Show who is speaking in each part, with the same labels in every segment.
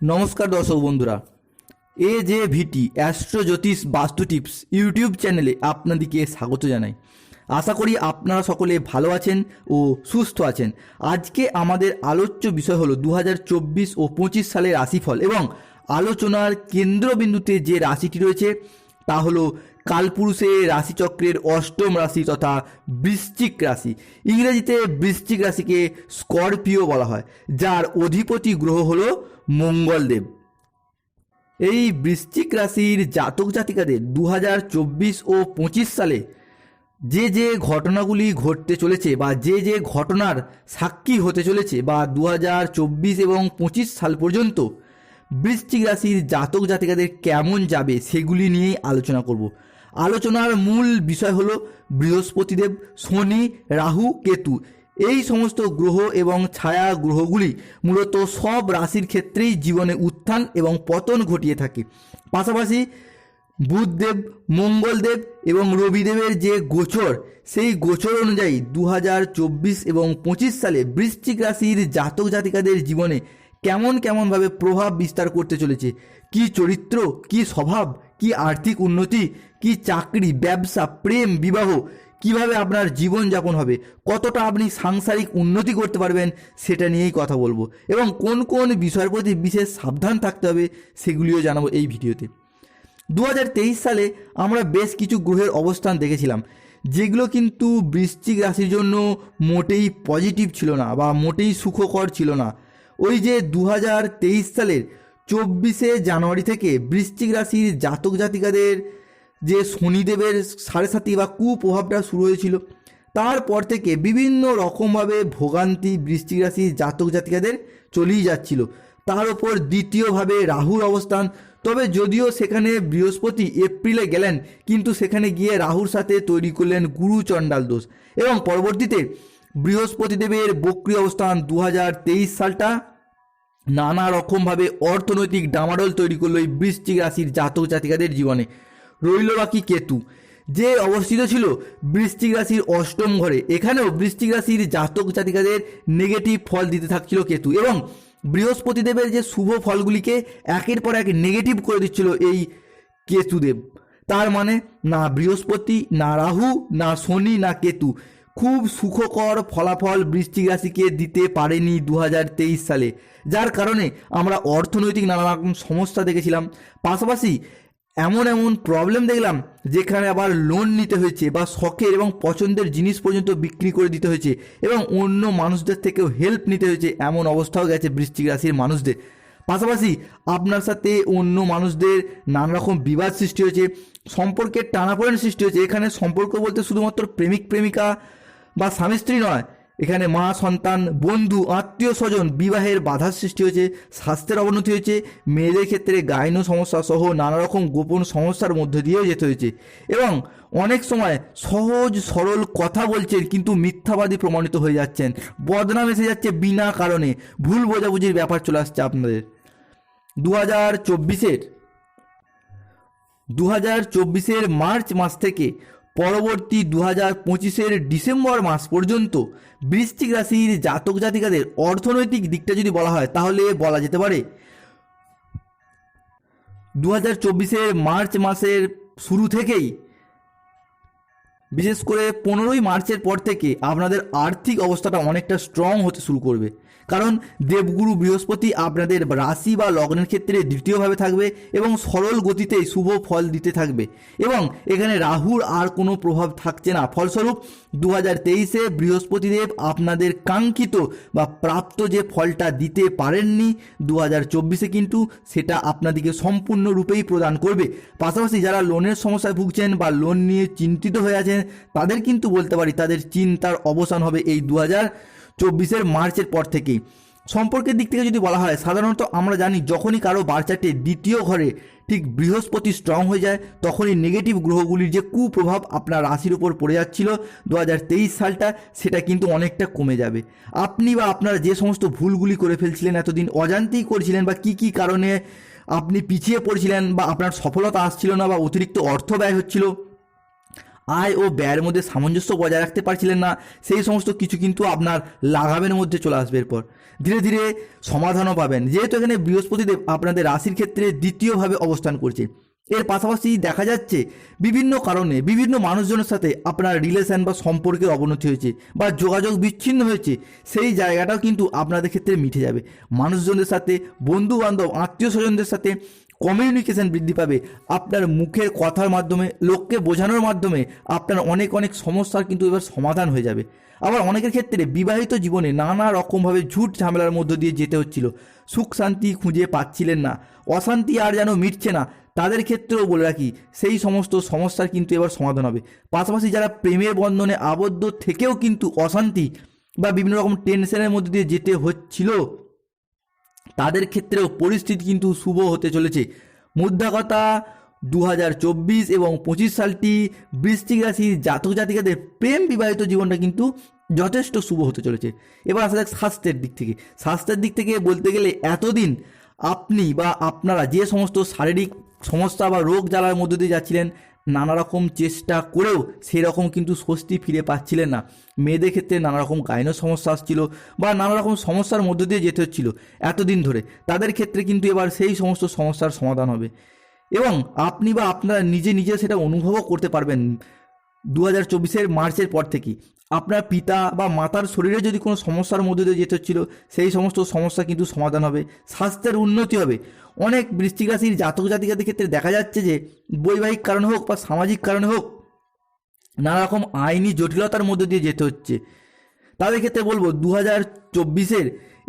Speaker 1: নমস্কার দর্শক বন্ধুরা। এ যে ভিটি অ্যাস্ট্রো জ্যোতিষ বাস্তু টিপস ইউটিউব চ্যানেলে আপনাদেরকে স্বাগত জানাই। আশা করি আপনারা সকলে ভালো আছেন ও সুস্থ আছেন। আজকে আমাদের আলোচ্য বিষয় হলো দু হাজার চব্বিশ ও পঁচিশ সালের রাশিফল এবং আলোচনার কেন্দ্রবিন্দুতে যে রাশিটি রয়েছে তা হলো কালপুরুষের রাশিচক্রের অষ্টম রাশি তথা বৃশ্চিক রাশি। ইংরেজিতে বৃশ্চিক রাশিকে স্করপিও বলা হয়, যার অধিপতি গ্রহ হলো মঙ্গলদেব। এই বৃশ্চিক রাশির জাতক জাতিকাদের দু হাজার চব্বিশ ও পঁচিশ সালে যে যে ঘটনাগুলি ঘটতে চলেছে বা যে যে ঘটনার সাক্ষী হতে চলেছে বা দু হাজার চব্বিশ এবং পঁচিশ সাল পর্যন্ত বৃশ্চিক রাশির জাতক জাতিকাদের কেমন যাবে সেগুলি নিয়েই আলোচনা করব। আলোচনার মূল বিষয় হলো বৃহস্পতিদেব, শনি, রাহু, কেতু। এই সমস্ত গ্রহ এবং ছায়া গ্রহগুলি মূলত সব রাশির ক্ষেত্রেই জীবনে উত্থান এবং পতন ঘটিয়ে থাকে। পাশাপাশি বুধদেব, মঙ্গলদেব এবং রবিদেবের যে গোচর, সেই গোচর অনুযায়ী দু হাজার চব্বিশ এবং পঁচিশ সালে বৃশ্চিক রাশির জাতক জাতিকাদের জীবনে কেমন কেমনভাবে প্রভাব বিস্তার করতে চলেছে? কি চরিত্র, কি স্বভাব, কি আর্থিক উন্নতি, কি চাকরি, ব্যবসা, প্রেম, বিবাহ কীভাবে আপনার জীবনযাপন হবে? কতটা আপনি সাংসারিক উন্নতি করতে পারবেন? সেটা নিয়েই কথা বলব। এবং কোন কোন বিষয়ের প্রতি বিশেষ সাবধান থাকতে হবে, সেগুলিও জানাব এই ভিডিওতে। দু হাজার তেইশ সালে আমরা বেশ কিছু গ্রহের অবস্থান দেখেছিলাম, যেগুলো কিন্তু বৃশ্চিক রাশির জন্য মোটেই পজিটিভ ছিল না বা মোটেই সুখকর ছিল না। ওই যে দু হাজার তেইশ সালের চব্বিশে জানুয়ারি থেকে বৃশ্চিক রাশির জাতক জাতিকাদের যে শনিদেবের সাড়ে সাতি বা কুপ্রভাবটা শুরু হয়েছিল, তারপর থেকে বিভিন্ন রকমভাবে ভোগান্তি বৃশ্চিক রাশির জাতক জাতিকাদের চলেই যাচ্ছিল। তার ওপর দ্বিতীয়ভাবে রাহুর অবস্থান। তবে যদিও সেখানে বৃহস্পতি এপ্রিলে গেলেন, কিন্তু সেখানে গিয়ে রাহুর সাথে তৈরি করলেন গুরু চণ্ডাল দোষ। এবং পরবর্তীতে বৃহস্পতিদেবের বক্রি অবস্থান দু হাজার তেইশ সালটা। নানা রকমভাবে অর্থনৈতিক ডামাডোল তৈরি করল এই বৃশ্চিক রাশির জাতক জাতিকাদের জীবনে। রইল বাকি কেতু। যে অবস্থিত ছিল বৃশ্চিক রাশির অষ্টম ঘরে, এখানেও বৃশ্চিক রাশির জাতক জাতিকাদের নেগেটিভ ফল দিতে থাকছিল কেতু এবং বৃহস্পতিদেবের যে শুভ ফলগুলিকে একের পর এক নেগেটিভ করে দিচ্ছিল এই কেতুদেব। তার মানে না বৃহস্পতি, না রাহু, না শনি, না কেতু খুব সুখকর ফলাফল বৃশ্চিক রাশিকে দিতে পারেনি দু হাজার তেইশ সালে। যার কারণে আমরা অর্থনৈতিক নানা রকম সমস্যা দেখেছিলাম। পাশাপাশি এমন এমন প্রবলেম দেখলাম, যেখানে আবার লোন নিতে হয়েছে বা শখের এবং পছন্দের জিনিস পর্যন্ত বিক্রি করে দিতে হয়েছে এবং অন্য মানুষদের থেকেও হেল্প নিতে হয়েছে এমন অবস্থাও গেছে বৃশ্চিক রাশির মানুষদের। পাশাপাশি আপনার সাথে অন্য মানুষদের নানা রকম বিবাদ সৃষ্টি হয়েছে, সম্পর্কের টানাপোড়েন সৃষ্টি হয়েছে। এখানে সম্পর্ক বলতে শুধুমাত্র প্রেমিক প্রেমিকা বা স্বামী স্ত্রী নয় এখানে মা, সন্তান, বন্ধু, আত্মীয় স্বজন বিবাহের বাধার সৃষ্টি হয়েছে, স্বাস্থ্যের অবনতি হয়েছে, মেয়েদের ক্ষেত্রে গাইনো সমস্যা সহ নানা রকম গোপন সমস্যার মধ্যে দিয়েও যেতে হয়েছে। এবং অনেক সময় সহজ, সরল কথা বলছেন কিন্তু মিথ্যাবাদী প্রমাণিত হয়ে যাচ্ছেন। বদনাম এসে যাচ্ছে বিনা কারণে। ভুল বোঝাবুঝির ব্যাপার চলে আসছে আপনাদের। দু হাজার চব্বিশের দু হাজার চব্বিশের মার্চ মাস থেকে পরবর্তী দু হাজার পঁচিশের ডিসেম্বর মাস পর্যন্ত বৃশ্চিক রাশির জাতক জাতিকাদের অর্থনৈতিক দিকটা যদি বলা হয়, তাহলে বলা যেতে পারে দু হাজার চব্বিশের মার্চ মাসের শুরু থেকেই, বিশেষ করে পনেরোই মার্চের পর থেকে আপনাদের আর্থিক অবস্থাটা অনেকটা স্ট্রং হতে শুরু করবে। কারণ দেবগুরু বৃহস্পতি আপনাদের রাশি বা লগ্নের ক্ষেত্রে দ্বিতীয়ভাবে থাকবে এবং সরল গতিতে শুভ ফল দিতে থাকবে। এবং এখানে রাহুর আর কোনো প্রভাব থাকছে না। ফলস্বরূপ দু হাজার তেইশে বৃহস্পতিদেব আপনাদের কাঙ্ক্ষিত বা প্রাপ্ত যে ফলটা দিতে পারেননি দু হাজার চব্বিশে কিন্তু সেটা আপনাদেরকে সম্পূর্ণরূপেই প্রদান করবে। পাশাপাশি যারা লোনের সমস্যায় ভুগছেন বা লোন নিয়ে চিন্তিত হয়ে আছেন, তাদের কিন্তু বলতে পারি তাদের চিন্তার অবসান হবে এই দু হাজার চব্বিশের মার্চের পর থেকেই। সম্পর্কের দিক থেকে যদি বলা হয়, সাধারণত আমরা জানি যখনই কারও বাচ্চাটি দ্বিতীয় ঘরে ঠিক বৃহস্পতি স্ট্রং হয়ে যায়, তখনই নেগেটিভ গ্রহগুলির যে কুপ্রভাব আপনার রাশির উপর পড়ে যাচ্ছিল দু হাজার তেইশ সালটা, সেটা কিন্তু অনেকটা কমে যাবে। আপনি বা আপনারা যে সমস্ত ভুলগুলি করে ফেলছিলেন, এতদিন অজান্তেই করছিলেন বা কি কি কারণে আপনি পিছিয়ে পড়ছিলেন বা আপনার সফলতা আসছিল না বা অতিরিক্ত অর্থ ব্যয় হচ্ছিল আয় ও ব্যয়ের মধ্যে সামঞ্জস্য বজায় রাখতে পারছিলেন না, সেই সমস্ত কিছু কিন্তু আপনার লাগামের মধ্যে চলে আসবে এরপর। ধীরে ধীরে সমাধানও পাবেন। যেহেতু এখানে বৃহস্পতিদেব আপনাদের রাশির ক্ষেত্রে দ্বিতীয়ভাবে অবস্থান করছে। এর পাশাপাশি দেখা যাচ্ছে বিভিন্ন কারণে বিভিন্ন মানুষজনের সাথে আপনার রিলেশন বা সম্পর্কের অবনতি হয়েছে বা যোগাযোগ বিচ্ছিন্ন হয়েছে, সেই জায়গাটাও কিন্তু আপনাদের ক্ষেত্রে মিটে যাবে। মানুষজনদের সাথে বন্ধু বান্ধব আত্মীয় স্বজনদের সাথে কমিউনিকেশন বৃদ্ধি পাবে। আপনার মুখের কথার মাধ্যমে, লোককে বোঝানোর মাধ্যমে আপনার অনেক অনেক সমস্যার কিন্তু এবার সমাধান হয়ে যাবে। আবার অনেকের ক্ষেত্রে বিবাহিত জীবনে নানা রকমভাবে ঝুট ঝামেলার মধ্য দিয়ে যেতে হচ্ছিল। সুখ শান্তি খুঁজে পাচ্ছিলেন না। অশান্তি আর যেন মিটছে না। তাদের ক্ষেত্রেও বলে রাখি, সেই সমস্ত সমস্যার কিন্তু এবার সমাধান হবে। পাশাপাশি যারা প্রেমের বন্ধনে আবদ্ধ থেকেও কিন্তু অশান্তি বা বিভিন্ন রকম টেনশনের মধ্যে দিয়ে যেতে হচ্ছিল তাদের ক্ষেত্রেও পরিস্থিতি কিন্তু শুভ হতে চলেছে। মুদ্রা কথা দু হাজার চব্বিশ এবং পঁচিশ সালটি বৃশ্চিক রাশির জাতক জাতিকাদের প্রেম বিবাহিত জীবনটা কিন্তু যথেষ্ট শুভ হতে চলেছে। এবার আসা যাক স্বাস্থ্যের দিক থেকে। স্বাস্থ্যের দিক থেকে বলতে গেলে এতদিন আপনি বা আপনারা যে সমস্ত শারীরিক সমস্যা বা রোগ জ্বালার মধ্যে দিয়ে যাচ্ছিলেন নানা রকম চেষ্টা করেও সেই রকম কিন্তু স্বস্তি ফিরে পাচ্ছিলেন না। মেয়েদের ক্ষেত্রে নানা রকম গাইনের সমস্যা আসছিল বা নানা রকম সমস্যার মধ্য দিয়ে যেতে হচ্ছিল এতদিন ধরে। তাদের ক্ষেত্রে কিন্তু এবার সেই সমস্ত সমস্যার সমাধান হবে। এবং আপনি বা আপনারা নিজে নিজে সেটা অনুভবও করতে পারবেন। দু হাজার চব্বিশের মার্চের পর থেকেই আপনার পিতা বা মাতার শরীরে যদি কোনো সমস্যার মধ্যে দিয়ে যেতে হচ্ছিল, সেই সমস্ত সমস্যা কিন্তু সমাধান হবে, স্বাস্থ্যের উন্নতি হবে। অনেক বৃষ্টিক রাশির জাতক জাতিকাদের ক্ষেত্রে দেখা যাচ্ছে যে, বৈবাহিক কারণে হোক বা সামাজিক কারণে হোক নানা রকম আইনি জটিলতার মধ্যে দিয়ে যেতে হচ্ছে। তাদের ক্ষেত্রে বলব দু হাজার চব্বিশের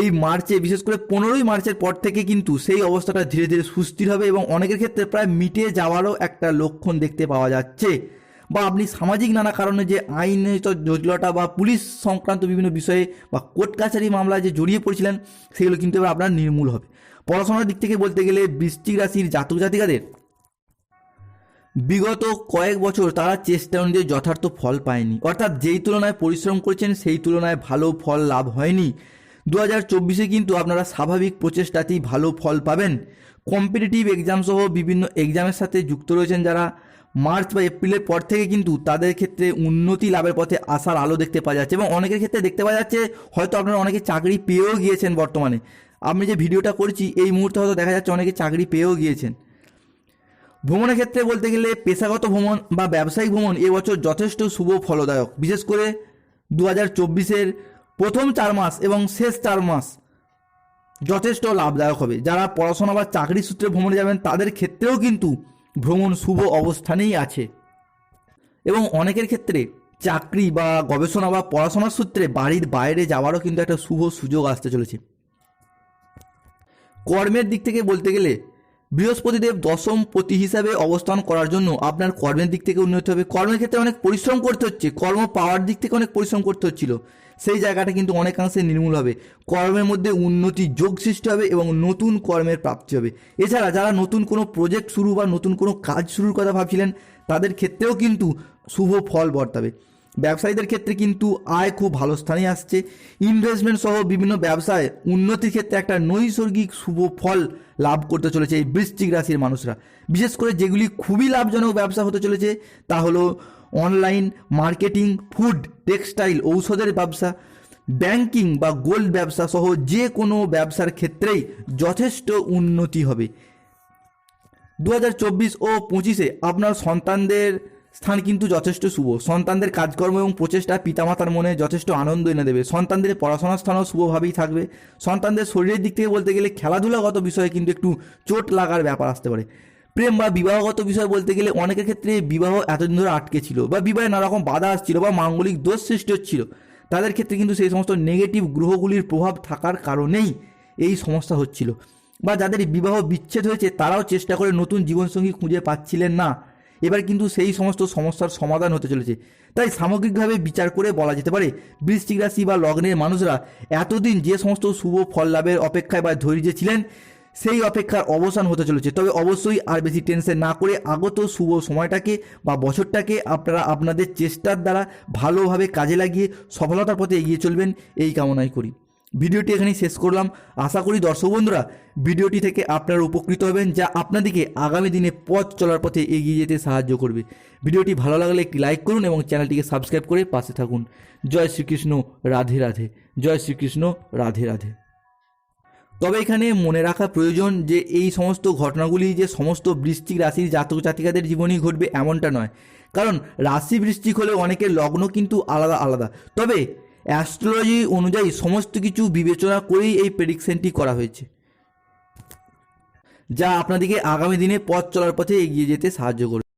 Speaker 1: এই মার্চে, বিশেষ করে পনেরোই মার্চের পর থেকে কিন্তু সেই অবস্থাটা ধীরে ধীরে সুস্থির হবে এবং অনেকের ক্ষেত্রে প্রায় মিটে যাওয়ারও একটা লক্ষণ দেখতে পাওয়া যাচ্ছে। বা আপনি সামাজিক নানা কারণে যে আইনিত জটিলতা বা পুলিশ সংক্রান্ত বিভিন্ন বিষয়ে বা কোর্ট কাছারি মামলায় যে জড়িয়ে পড়েছিলেন, সেগুলো কিন্তু এবার আপনার নির্মূল হবে। পড়াশোনার দিক থেকে বলতে গেলে বৃষ্টিক রাশির জাতক জাতিকাদের বিগত কয়েক বছর তারা চেষ্টা অনুযায়ী যথার্থ ফল পায়নি। অর্থাৎ যেই তুলনায় পরিশ্রম করেছেন, সেই তুলনায় ভালো ফল লাভ হয়নি। দু হাজার চব্বিশে কিন্তু আপনারা স্বাভাবিক প্রচেষ্টাতেই ভালো ফল পাবেন। কম্পিটিটিভ এক্সাম সহ বিভিন্ন এক্সামের সাথে যুক্ত রয়েছেন যারা। মার্চ বা এপ্রিলের পর থেকে কিন্তু তাদের ক্ষেত্রে উন্নতি লাভের পথে আসার আলো দেখতে পাওয়া যাচ্ছে এবং অনেকের ক্ষেত্রে দেখতে পাওয়া যাচ্ছে হয়তো আপনারা অনেকে চাকরি পেয়েও গিয়েছেন বর্তমানে। আমি যে ভিডিওটা করছি, এই মুহূর্তে হয়তো দেখা যাচ্ছে অনেকে চাকরি পেয়েও গিয়েছেন। ভ্রমণের ক্ষেত্রে বলতে গেলে পেশাগত ভ্রমণ বা ব্যবসায়িক ভ্রমণ এবছর যথেষ্ট শুভ ফলদায়ক। বিশেষ করে দু হাজার চব্বিশের প্রথম চার মাস এবং শেষ চার মাস যথেষ্ট লাভদায়ক হবে। যারা পড়াশোনা বা চাকরি সূত্রে ভ্রমণে যাবেন, তাদের ক্ষেত্রেও কিন্তু ভ্রমণ শুভ অবস্থানেই আছে। এবং অনেকের ক্ষেত্রে চাকরি বা গবেষণা বা পড়াশোনার সূত্রে বাড়ির বাইরে যাওয়ারও কিন্তু একটা শুভ সুযোগ আসতে চলেছে। কর্মের দিক থেকে বলতে গেলে বৃহস্পতিদেব দশম পতি হিসাবে অবস্থান করার জন্য আপনার কর্মের দিক থেকে উন্নতি হবে। কর্মের ক্ষেত্রে অনেক পরিশ্রম করতে হচ্ছে, কর্ম পাওয়ার দিক থেকে অনেক পরিশ্রম করতে হচ্ছিল। সেই জায়গাটা কিন্তু অনেকাংশে নির্মূল হবে। কর্মের মধ্যে উন্নতি যোগ সৃষ্টি হবে এবং নতুন কর্মের প্রাপ্তি হবে। এছাড়া যারা নতুন কোনো প্রজেক্ট শুরু বা নতুন কোনো কাজ শুরুর কথা ভাবছিলেন, তাদের ক্ষেত্রেও কিন্তু শুভ ফল বর্তাবে। ব্যবসায়ীদের ক্ষেত্রে কিন্তু আয় খুব ভালো স্থানে আসছে। ইনভেস্টমেন্ট সহ বিভিন্ন ব্যবসায় উন্নতির ক্ষেত্রে একটা নৈসর্গিক শুভ ফল লাভ করতে চলেছে এই বৃশ্চিক রাশির মানুষরা। বিশেষ করে যেগুলি খুবই লাভজনক ব্যবসা হতে চলেছে তা হলো অনলাইন মার্কেটিং ফুড টেক্সটাইল ঔষধের ব্যবসা ব্যাংকিং বা গোল্ড ব্যবসা সহ যে কোনো ব্যবসার ক্ষেত্রেই যথেষ্ট উন্নতি হবে। দু হাজার চব্বিশ ও পঁচিশে আপনার সন্তানদের স্থান কিন্তু যথেষ্ট শুভ। সন্তানদের কাজকর্ম এবং প্রচেষ্টা পিতামাতার মনে যথেষ্ট আনন্দ এনে দেবে। সন্তানদের পড়াশোনার স্থানও শুভভাবেই থাকবে। সন্তানদের শরীরের দিক থেকে বলতে গেলে খেলাধুলাগত বিষয়ে কিন্তু একটু চোট লাগার ব্যাপার আসতে পারে। প্রেম বা বিবাহগত বিষয় বলতে গেলে অনেকের ক্ষেত্রে বিবাহ এতদিন ধরে আটকে ছিল বা বিবাহে নানা রকম বাধা আসছিল বা মাঙ্গলিক দোষ সৃষ্টি হচ্ছিল। তাদের ক্ষেত্রে কিন্তু সেই সমস্ত নেগেটিভ গ্রহগুলির প্রভাব থাকার কারণেই এই সমস্যা হচ্ছিল। বা যাদের বিবাহ বিচ্ছেদ হয়েছে তারাও চেষ্টা করে নতুন জীবনসঙ্গী খুঁজে পাচ্ছিলেন না। এবার কিন্তু সেই সমস্ত সমস্যার সমাধান হতে চলেছে। তাই সামগ্রিকভাবে বিচার করে বলা যেতে পারে, বৃশ্চিক রাশি বা লগ্নের মানুষরা এতদিন যে সমস্ত শুভ ফল লাভের অপেক্ষায় বা ধৈর্যে ছিলেন, সেই অপেক্ষার অবসান হতে চলেছে। তবে অবশ্যই আর বেশি টেনশন না করে আগত শুভ সময়টাকে বা বছরটাকে আপনারা আপনাদের চেষ্টার দ্বারা ভালোভাবে কাজে লাগিয়ে সফলতার পথে এগিয়ে চলবেন, এই কামনাই করি। ভিডিওটি এখানেই শেষ করলাম। আশা করি দর্শক বন্ধুরা, ভিডিওটি থেকে আপনারা উপকৃত হবেন যা আপনাদেরকে আগামী দিনে পথ চলার পথে এগিয়ে যেতে সাহায্য করবে। ভিডিওটি ভালো লাগলে একটি লাইক করুন এবং চ্যানেলটিকে সাবস্ক্রাইব করে পাশে থাকুন। জয় শ্রীকৃষ্ণ, রাধে রাধে। জয় শ্রীকৃষ্ণ, রাধে রাধে। তবে এখানে মনে রাখা প্রয়োজন যে, এই সমস্ত ঘটনাগুলি যে সমস্ত বৃশ্চিক রাশির জাতক জাতিকাদের জীবনেই ঘটবে এমনটা নয়। কারণ রাশি বৃশ্চিক হলে অনেকের লগ্ন কিন্তু আলাদা আলাদা। তবে অ্যাস্ট্রোলজি অনুযায়ী সমস্ত কিছু বিবেচনা করেই এই প্রেডিকশনটি করা হয়েছে। যা আপনাদেরকে আগামী দিনে পথ চলার পথে এগিয়ে যেতে সাহায্য করবে।